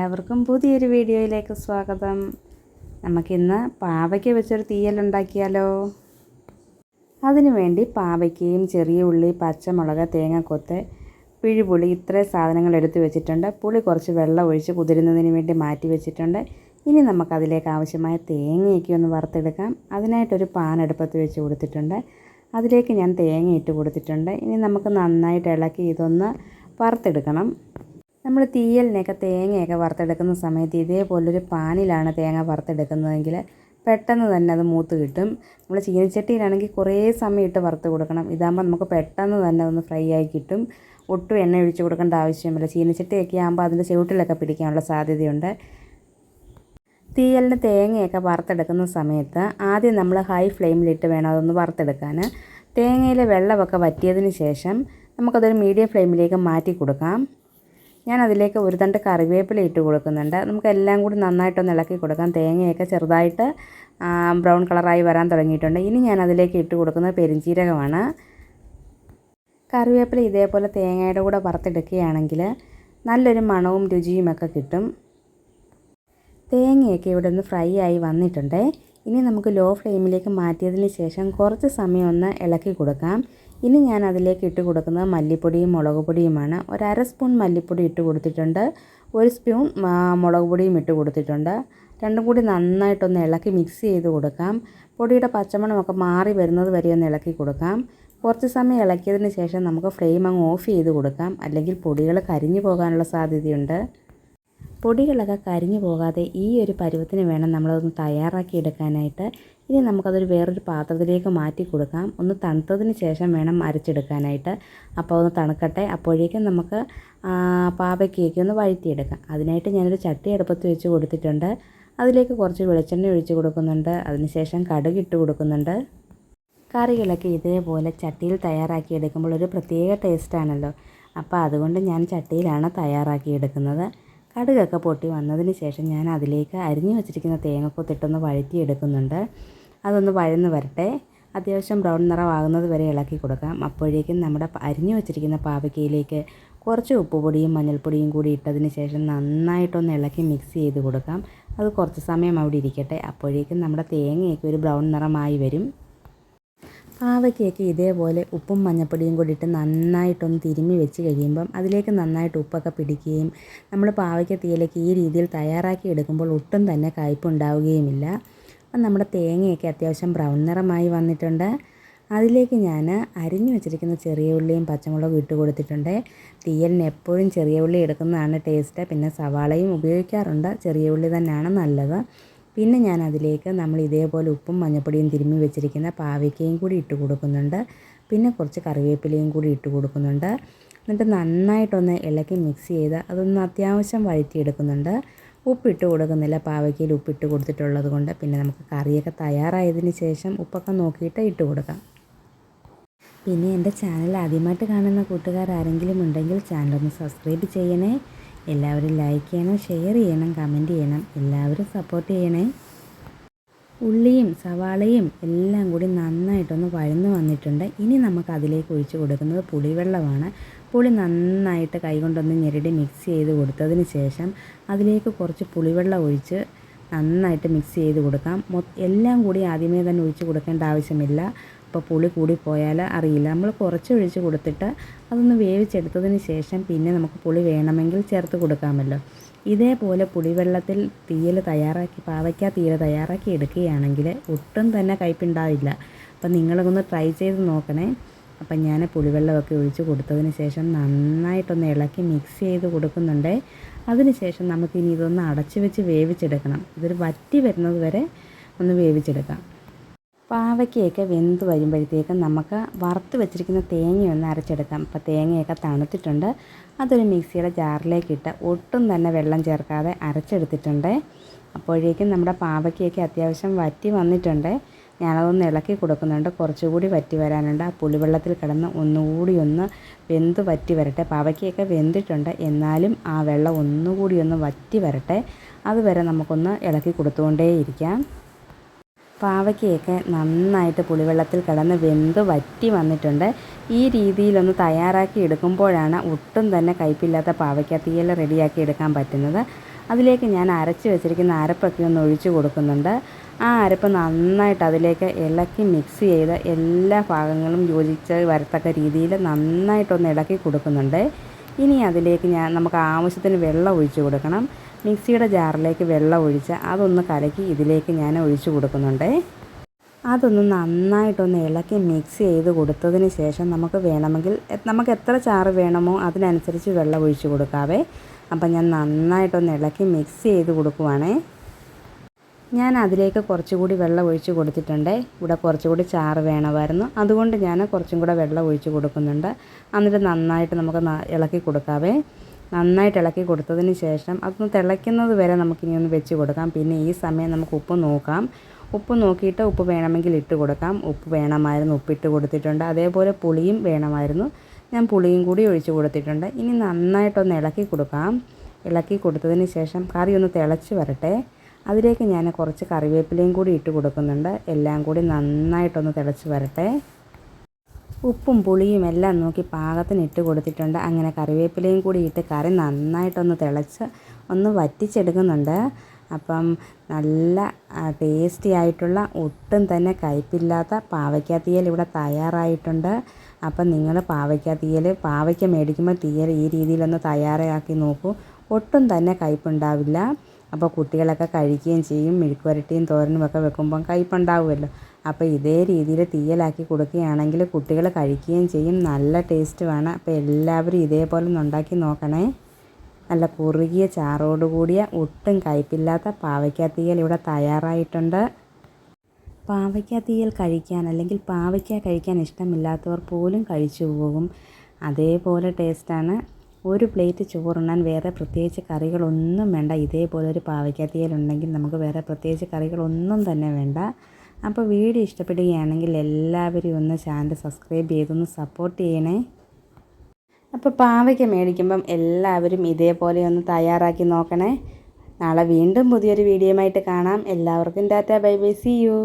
എല്ലാവർക്കും പുതിയൊരു വീഡിയോയിലേക്ക് സ്വാഗതം. നമുക്കിന്ന് പാവയ്ക്ക വെച്ചൊരു തീയലുണ്ടാക്കിയാലോ? അതിനു വേണ്ടി പാവയ്ക്കയും ചെറിയ ഉള്ളി പച്ചമുളക് തേങ്ങക്കൊത്ത് പിഴിപുളി ഇത്രയും സാധനങ്ങൾ എടുത്തു വെച്ചിട്ടുണ്ട്. പുളി കുറച്ച് വെള്ളം ഒഴിച്ച് കുതിരുന്നതിന് വേണ്ടി മാറ്റി വെച്ചിട്ടുണ്ട്. ഇനി നമുക്കതിലേക്ക് ആവശ്യമായ തേങ്ങയൊക്കെ ഒന്ന് വറുത്തെടുക്കാം. അതിനായിട്ടൊരു പാൻ അടുപ്പത്ത് വെച്ച് കൊടുത്തിട്ടുണ്ട്. അതിലേക്ക് ഞാൻ തേങ്ങ ഇട്ട് കൊടുത്തിട്ടുണ്ട്. ഇനി നമുക്ക് നന്നായിട്ട് ഇളക്കി ഇതൊന്ന് വറുത്തെടുക്കണം. നമ്മൾ തീയലിനൊക്കെ തേങ്ങയൊക്കെ വറുത്തെടുക്കുന്ന സമയത്ത് ഇതേപോലൊരു പാനിലാണ് തേങ്ങ വറുത്തെടുക്കുന്നതെങ്കിൽ പെട്ടെന്ന് തന്നെ അത് മൂത്ത് കിട്ടും. നമ്മൾ ചീനച്ചട്ടിയിലാണെങ്കിൽ കുറേ സമയം ഇട്ട് വറുത്ത് കൊടുക്കണം. ഇതാകുമ്പോൾ നമുക്ക് പെട്ടെന്ന് തന്നെ അതൊന്ന് ഫ്രൈ ആയി കിട്ടും. ഒട്ടും എണ്ണ ഒഴിച്ച് കൊടുക്കേണ്ട ആവശ്യമില്ല. ചീനച്ചട്ടിയൊക്കെ ആകുമ്പോൾ അതിന്റെ ചുവട്ടിലൊക്കെ പിടിക്കാനുള്ള സാധ്യതയുണ്ട്. തീയലിന് തേങ്ങയൊക്കെ വറുത്തെടുക്കുന്ന സമയത്ത് ആദ്യം നമ്മൾ ഹൈ ഫ്ലെയിമിലിട്ട് വേണം അതൊന്ന് വറുത്തെടുക്കാൻ. തേങ്ങയിലെ വെള്ളമൊക്കെ വറ്റിയതിന് ശേഷം നമുക്കതൊരു മീഡിയം ഫ്ലെയിമിലേക്ക് മാറ്റി കൊടുക്കാം. ഞാൻ അതിലേക്ക് ഒരു തണ്ട് കറിവേപ്പില ഇട്ട് കൊടുക്കുന്നുണ്ട്. നമുക്ക് എല്ലാം കൂടി നന്നായിട്ടൊന്ന് ഇളക്കി കൊടുക്കാം. തേങ്ങയൊക്കെ ചെറുതായിട്ട് ബ്രൗൺ കളറായി വരാൻ തുടങ്ങിയിട്ടുണ്ട്. ഇനി ഞാൻ അതിലേക്ക് ഇട്ട് കൊടുക്കുന്നത് പെരിഞ്ചീരകമാണ്. കറിവേപ്പില ഇതേപോലെ തേങ്ങയുടെ കൂടെ വറുത്തെടുക്കുകയാണെങ്കിൽ നല്ലൊരു മണവും രുചിയുമൊക്കെ കിട്ടും. തേങ്ങയൊക്കെ ഇവിടെ ഒന്ന് ഫ്രൈ ആയി വന്നിട്ടുണ്ട്. ഇനി നമുക്ക് ലോ ഫ്ലെയിമിലേക്ക് മാറ്റിയതിന് ശേഷം കുറച്ച് സമയം ഒന്ന് ഇളക്കി കൊടുക്കാം. ഇനി ഞാൻ അതിലേക്ക് ഇട്ട് കൊടുക്കുന്നത് മല്ലിപ്പൊടിയും മുളക് പൊടിയുമാണ്. ഒരു അര സ്പൂൺ മല്ലിപ്പൊടി ഇട്ട് കൊടുത്തിട്ടുണ്ട്. ഒരു സ്പൂൺ മുളക് പൊടിയും ഇട്ട് കൊടുത്തിട്ടുണ്ട്. രണ്ടും കൂടി നന്നായിട്ടൊന്ന് ഇളക്കി മിക്സ് ചെയ്ത് കൊടുക്കാം. പൊടിയുടെ പച്ചമണമൊക്കെ മാറി വരുന്നത് വരെ ഒന്ന് ഇളക്കി കൊടുക്കാം. കുറച്ച് സമയം ഇളക്കിയതിന് ശേഷം നമുക്ക് ഫ്ലെയിം അങ്ങ് ഓഫ് ചെയ്ത് കൊടുക്കാം. അല്ലെങ്കിൽ പൊടികൾ കരിഞ്ഞു പോകാനുള്ള സാധ്യതയുണ്ട്. പൊടികളൊക്കെ കരിഞ്ഞു പോകാതെ ഈ ഒരു പരുവത്തിന് വേണം നമ്മളതൊന്ന് തയ്യാറാക്കി എടുക്കാനായിട്ട്. ഇനി നമുക്കതൊരു വേറൊരു പാത്രത്തിലേക്ക് മാറ്റി കൊടുക്കാം. ഒന്ന് തണുത്തതിന് ശേഷം വേണം അരച്ചെടുക്കാനായിട്ട്. അപ്പോൾ ഒന്ന് തണുക്കട്ടെ. അപ്പോഴേക്കും നമുക്ക് പാവയ്ക്കേക്ക് ഒന്ന് വഴറ്റിയെടുക്കാം. അതിനായിട്ട് ഞാനൊരു ചട്ടി അടുപ്പത്ത് വെച്ച് കൊടുത്തിട്ടുണ്ട്. അതിലേക്ക് കുറച്ച് വെളിച്ചെണ്ണ ഒഴിച്ച് കൊടുക്കുന്നുണ്ട്. അതിനുശേഷം കടുക് ഇട്ട് കൊടുക്കുന്നുണ്ട്. കറികളൊക്കെ ഇതേപോലെ ചട്ടിയിൽ തയ്യാറാക്കി എടുക്കുമ്പോൾ ഒരു പ്രത്യേക ടേസ്റ്റാണല്ലോ അപ്പോൾ അതുകൊണ്ട് ഞാൻ ചട്ടിയിലാണ് തയ്യാറാക്കി എടുക്കുന്നത്. കടുകൊക്കെ പൊട്ടി വന്നതിന് ശേഷം ഞാൻ അതിലേക്ക് അരിഞ്ഞു വെച്ചിരിക്കുന്ന തേങ്ങക്കൊത്തിട്ടൊന്ന് വഴറ്റിയെടുക്കുന്നുണ്ട്. അതൊന്ന് വഴന്ന് വരട്ടെ. അത്യാവശ്യം ബ്രൗൺ നിറമാകുന്നത് വരെ ഇളക്കി കൊടുക്കാം. അപ്പോഴേക്കും നമ്മുടെ അരിഞ്ഞു വെച്ചിരിക്കുന്ന പാവയ്ക്കയിലേക്ക് കുറച്ച് ഉപ്പുപൊടിയും മഞ്ഞൾപ്പൊടിയും കൂടി ഇട്ടതിന് ശേഷം നന്നായിട്ടൊന്ന് ഇളക്കി മിക്സ് ചെയ്ത് കൊടുക്കാം. അത് കുറച്ച് സമയം അവിടെ ഇരിക്കട്ടെ. അപ്പോഴേക്കും നമ്മുടെ തേങ്ങയൊക്കെ ഒരു ബ്രൗൺ നിറമായി വരും. പാവയ്ക്കൊക്കെ ഇതേപോലെ ഉപ്പും മഞ്ഞപ്പൊടിയും കൂടി ഇട്ട് നന്നായിട്ടൊന്ന് തിരുമ്മി വെച്ച് കഴിയുമ്പം അതിലേക്ക് നന്നായിട്ട് ഉപ്പൊക്കെ പിടിക്കുകയും നമ്മൾ പാവയ്ക്ക തീയിലേക്ക് ഈ രീതിയിൽ തയ്യാറാക്കി എടുക്കുമ്പോൾ ഒട്ടും തന്നെ കയ്പുണ്ടാവുകയുമില്ല അപ്പം നമ്മുടെ തേങ്ങയൊക്കെ അത്യാവശ്യം ബ്രൗൺ നിറമായി വന്നിട്ടുണ്ട്. അതിലേക്ക് ഞാൻ അരിഞ്ഞു വെച്ചിരിക്കുന്ന ചെറിയ ഉള്ളിയും പച്ചമുളകും ഇട്ട് കൊടുത്തിട്ടുണ്ട്. തീയലിന് എപ്പോഴും ചെറിയ ഉള്ളി എടുക്കുന്നതാണ് ടേസ്റ്റ് പിന്നെ സവാളയും ഉപയോഗിക്കാറുണ്ട്. ചെറിയ ഉള്ളി തന്നെയാണ് നല്ലത്. പിന്നെ ഞാൻ അതിലേക്ക് നമ്മൾ ഇതേപോലെ ഉപ്പും മഞ്ഞപ്പൊടിയും തിരുമ്മി വെച്ചിരിക്കുന്ന പാവയ്ക്കയും കൂടി ഇട്ട് കൊടുക്കുന്നുണ്ട്. പിന്നെ കുറച്ച് കറിവേപ്പിലയും കൂടി ഇട്ട് കൊടുക്കുന്നുണ്ട്. എന്നിട്ട് നന്നായിട്ടൊന്ന് ഇളക്കി മിക്സ് ചെയ്ത് അതൊന്ന് അത്യാവശ്യം വഴറ്റിയെടുക്കുന്നുണ്ട്. ഉപ്പിട്ട് കൊടുക്കുന്നില്ല. പാവയ്ക്കയിൽ ഉപ്പിട്ട് കൊടുത്തിട്ടുള്ളത് കൊണ്ട് പിന്നെ നമുക്ക് കറിയൊക്കെ തയ്യാറായതിന് ശേഷം ഉപ്പൊക്കെ നോക്കിയിട്ട് ഇട്ട് കൊടുക്കാം. പിന്നെ എന്റെ ചാനൽ ആദ്യമായിട്ട് കാണുന്ന കൂട്ടുകാർ ആരെങ്കിലും ഉണ്ടെങ്കിൽ ചാനലൊന്ന് സബ്സ്ക്രൈബ് ചെയ്യണേ. എല്ലാവരും ലൈക്ക് ചെയ്യണം ഷെയർ ചെയ്യണം കമന്റ് ചെയ്യണം. എല്ലാവരും സപ്പോർട്ട് ചെയ്യണേ. ഉള്ളിയും സവാളയും എല്ലാം കൂടി നന്നായിട്ടൊന്ന് വഴന്ന് വന്നിട്ടുണ്ട്. ഇനി നമുക്ക് അതിലേക്ക് ഒഴിച്ച് കൊടുക്കുന്നത് പുളിവെള്ളമാണ്. പുളി നന്നായിട്ട് കൈകൊണ്ടൊന്ന് ഞെരടി മിക്സ് ചെയ്ത് കൊടുത്തതിന് ശേഷം അതിലേക്ക് കുറച്ച് പുളിവെള്ളം ഒഴിച്ച് നന്നായിട്ട് മിക്സ് ചെയ്ത് കൊടുക്കാം. എല്ലാം കൂടി ആദ്യമേ തന്നെ ഒഴിച്ച് കൊടുക്കേണ്ട ആവശ്യമില്ല. അപ്പോൾ പുളി കൂടിപ്പോയാൽ അറിയില്ല. നമ്മൾ കുറച്ച് ഒഴിച്ച് കൊടുത്തിട്ട് അതൊന്ന് വേവിച്ചെടുത്തതിന് ശേഷം പിന്നെ നമുക്ക് പുളി വേണമെങ്കിൽ ചേർത്ത് കൊടുക്കാമല്ലോ. ഇതേപോലെ പുളിവെള്ളത്തിൽ തീയൽ തയ്യാറാക്കി പാവയ്ക്ക തീയൽ തയ്യാറാക്കി എടുക്കുകയാണെങ്കിൽ ഒട്ടും തന്നെ കയ്പുണ്ടാവില്ല. അപ്പം നിങ്ങളൊന്ന് ട്രൈ ചെയ്ത് നോക്കണേ. അപ്പം ഞാൻ പുളിവെള്ളമൊക്കെ ഒഴിച്ച് കൊടുത്തതിന് ശേഷം നന്നായിട്ടൊന്ന് ഇളക്കി മിക്സ് ചെയ്ത് കൊടുക്കുന്നുണ്ട്. അതിനുശേഷം നമുക്കിനി ഇതൊന്ന് അടച്ചു വെച്ച് വേവിച്ചെടുക്കണം. ഇതൊരു വറ്റി വരുന്നത് വരെ ഒന്ന് വേവിച്ചെടുക്കാം. പാവയ്ക്കയൊക്കെ വെന്ത് വരുമ്പോഴത്തേക്കും നമുക്ക് വറുത്ത് വെച്ചിരിക്കുന്ന തേങ്ങയൊന്ന് അരച്ചെടുക്കാം. അപ്പോൾ തേങ്ങയൊക്കെ തണുത്തിട്ടുണ്ട്. അതൊരു മിക്സിയുടെ ജാറിലേക്കിട്ട് ഒട്ടും തന്നെ വെള്ളം ചേർക്കാതെ അരച്ചെടുത്തിട്ടുണ്ട്. അപ്പോഴേക്കും നമ്മുടെ പാവയ്ക്കയൊക്കെ അത്യാവശ്യം വറ്റി വന്നിട്ടുണ്ട്. ഞാനതൊന്ന് ഇളക്കി കൊടുക്കുന്നുണ്ട്. കുറച്ചുകൂടി വറ്റി വരാനുണ്ട്. ആ പുളിവെള്ളത്തിൽ കിടന്ന് ഒന്നുകൂടി ഒന്ന് വെന്ത് വറ്റി വരട്ടെ. പാവയ്ക്കയൊക്കെ വെന്തിട്ടുണ്ട്. എന്നാലും ആ വെള്ളം ഒന്നുകൂടി ഒന്ന് വറ്റി വരട്ടെ. അതുവരെ നമുക്കൊന്ന് ഇളക്കി കൊടുത്തുകൊണ്ടേയിരിക്കാം. പാവയ്ക്കയൊക്കെ നന്നായിട്ട് പുളിവെള്ളത്തിൽ കിടന്ന് വെന്ത് വറ്റി വന്നിട്ടുണ്ട്. ഈ രീതിയിലൊന്ന് തയ്യാറാക്കി എടുക്കുമ്പോഴാണ് ഒട്ടും തന്നെ കയ്പില്ലാത്ത പാവയ്ക്ക തീയൽ റെഡിയാക്കി എടുക്കാൻ പറ്റുന്നത്. അതിലേക്ക് ഞാൻ അരച്ച് വെച്ചിരിക്കുന്ന അരപ്പൊക്കെ ഒന്ന് ഒഴിച്ച് കൊടുക്കുന്നുണ്ട്. ആ അരപ്പ് നന്നായിട്ട് അതിലേക്ക് ഇളക്കി മിക്സ് ചെയ്ത് എല്ലാ ഭാഗങ്ങളും യോജിച്ച് വരത്തക്ക രീതിയിൽ നന്നായിട്ടൊന്ന് ഇളക്കി കൊടുക്കുന്നുണ്ട്. ഇനി അതിലേക്ക് ഞാൻ നമുക്ക് ആവശ്യത്തിന് വെള്ളം ഒഴിച്ചു കൊടുക്കണം. മിക്സിയുടെ ജാറിലേക്ക് വെള്ളം ഒഴിച്ച് അതൊന്ന് കലക്കി ഇതിലേക്ക് ഞാൻ ഒഴിച്ച് കൊടുക്കുന്നുണ്ട്. അതൊന്ന് നന്നായിട്ടൊന്ന് ഇളക്കി മിക്സ് ചെയ്ത് കൊടുത്തതിന് ശേഷം നമുക്ക് വേണമെങ്കിൽ നമുക്ക് എത്ര ചാറ് വേണമോ അതിനനുസരിച്ച് വെള്ളം ഒഴിച്ച് കൊടുക്കാവേ. അപ്പം ഞാൻ നന്നായിട്ടൊന്ന് ഇളക്കി മിക്സ് ചെയ്ത് കൊടുക്കുവാണേ. ഞാൻ അതിലേക്ക് കുറച്ചുകൂടി വെള്ളം ഒഴിച്ച് കൊടുത്തിട്ടുണ്ട്. ഇവിടെ കുറച്ചുകൂടി ചാറ് വേണമായിരുന്നു. അതുകൊണ്ട് ഞാൻ കുറച്ചും കൂടെ വെള്ളം ഒഴിച്ച് കൊടുക്കുന്നുണ്ട്. എന്നിട്ട് നന്നായിട്ട് നമുക്ക് ഇളക്കി കൊടുക്കാവേ. നന്നായിട്ട് ഇളക്കി കൊടുത്തതിന് ശേഷം അതൊന്ന് തിളയ്ക്കുന്നത് വരെ നമുക്കിനി ഒന്ന് വെച്ച് കൊടുക്കാം. പിന്നെ ഈ സമയം നമുക്ക് ഉപ്പ് നോക്കാം. ഉപ്പ് നോക്കിയിട്ട് ഉപ്പ് വേണമെങ്കിൽ ഇട്ട് കൊടുക്കാം. ഉപ്പ് വേണമായിരുന്നു ഉപ്പിട്ട് കൊടുത്തിട്ടുണ്ട്. അതേപോലെ പുളിയും വേണമായിരുന്നു. ഞാൻ പുളിയും കൂടി ഒഴിച്ച് കൊടുത്തിട്ടുണ്ട്. ഇനി നന്നായിട്ടൊന്ന് ഇളക്കി കൊടുക്കാം. ഇളക്കി കൊടുത്തതിന് ശേഷം കറി ഒന്ന് തിളച്ച് വരട്ടെ. അതിലേക്ക് ഞാൻ കുറച്ച് കറിവേപ്പിലയും കൂടി ഇട്ട് കൊടുക്കുന്നുണ്ട്. എല്ലാം കൂടി നന്നായിട്ടൊന്ന് തിളച്ച് വരട്ടെ. ഉപ്പും പുളിയും എല്ലാം നോക്കി പാകത്തിന് ഇട്ട് കൊടുത്തിട്ടുണ്ട്. അങ്ങനെ കറിവേപ്പിലയും കൂടി ഇട്ട് കറി നന്നായിട്ടൊന്ന് തിളച്ച് ഒന്ന് വറ്റിച്ചെടുക്കുന്നുണ്ട്. അപ്പം നല്ല ടേസ്റ്റി ആയിട്ടുള്ള ഒട്ടും തന്നെ കയ്പില്ലാത്ത പാവയ്ക്ക തീയൽ ഇവിടെ തയ്യാറായിട്ടുണ്ട്. അപ്പം നിങ്ങൾ പാവയ്ക്ക തീയൽ പാവയ്ക്ക മേടിക്കുമ്പോൾ തീയൽ ഈ രീതിയിലൊന്ന് തയ്യാറാക്കി നോക്കൂ. ഒട്ടും തന്നെ കയ്പുണ്ടാവില്ല. അപ്പോൾ കുട്ടികളൊക്കെ കഴിക്കുകയും ചെയ്യും മെഴുക്കുവരട്ടിയും തോരനും ഒക്കെ വെക്കുമ്പം കയ്പുണ്ടാവുമല്ലോ. അപ്പോൾ ഇതേ രീതിയിൽ തീയലാക്കി കൊടുക്കുകയാണെങ്കിൽ കുട്ടികൾ കഴിക്കുകയും ചെയ്യും. നല്ല ടേസ്റ്റുമാണ് അപ്പോൾ എല്ലാവരും ഇതേപോലെ ഉണ്ടാക്കി നോക്കണേ. നല്ല കുറുകിയ ചാറോടുകൂടിയ ഒട്ടും കയ്പില്ലാത്ത പാവയ്ക്ക തീയൽ ഇവിടെ തയ്യാറായിട്ടുണ്ട്. പാവയ്ക്ക തീയൽ കഴിക്കാൻ അല്ലെങ്കിൽ പാവയ്ക്ക കഴിക്കാൻ ഇഷ്ടമില്ലാത്തവർ പോലും കഴിച്ചു പോകും. അതേപോലെ ടേസ്റ്റാണ് ഒരു പ്ലേറ്റ് ചോറുണ്ണാൻ വേറെ പ്രത്യേകിച്ച് കറികളൊന്നും വേണ്ട. ഇതേപോലെ ഒരു പാവയ്ക്ക തീയൽ ഉണ്ടെങ്കിൽ നമുക്ക് വേറെ പ്രത്യേകിച്ച് കറികളൊന്നും തന്നെ വേണ്ട. അപ്പോൾ വീഡിയോ ഇഷ്ടപ്പെടുകയാണെങ്കിൽ എല്ലാവരും ഒന്ന് ചാനൽ സബ്സ്ക്രൈബ് ചെയ്തൊന്ന് സപ്പോർട്ട് ചെയ്യണേ. അപ്പോൾ പാവയ്ക്ക് മേടിക്കുമ്പം എല്ലാവരും ഇതേപോലെ ഒന്ന് തയ്യാറാക്കി നോക്കണേ. നാളെ വീണ്ടും പുതിയൊരു വീഡിയോയുമായിട്ട് കാണാം. എല്ലാവർക്കും tata bye bye see you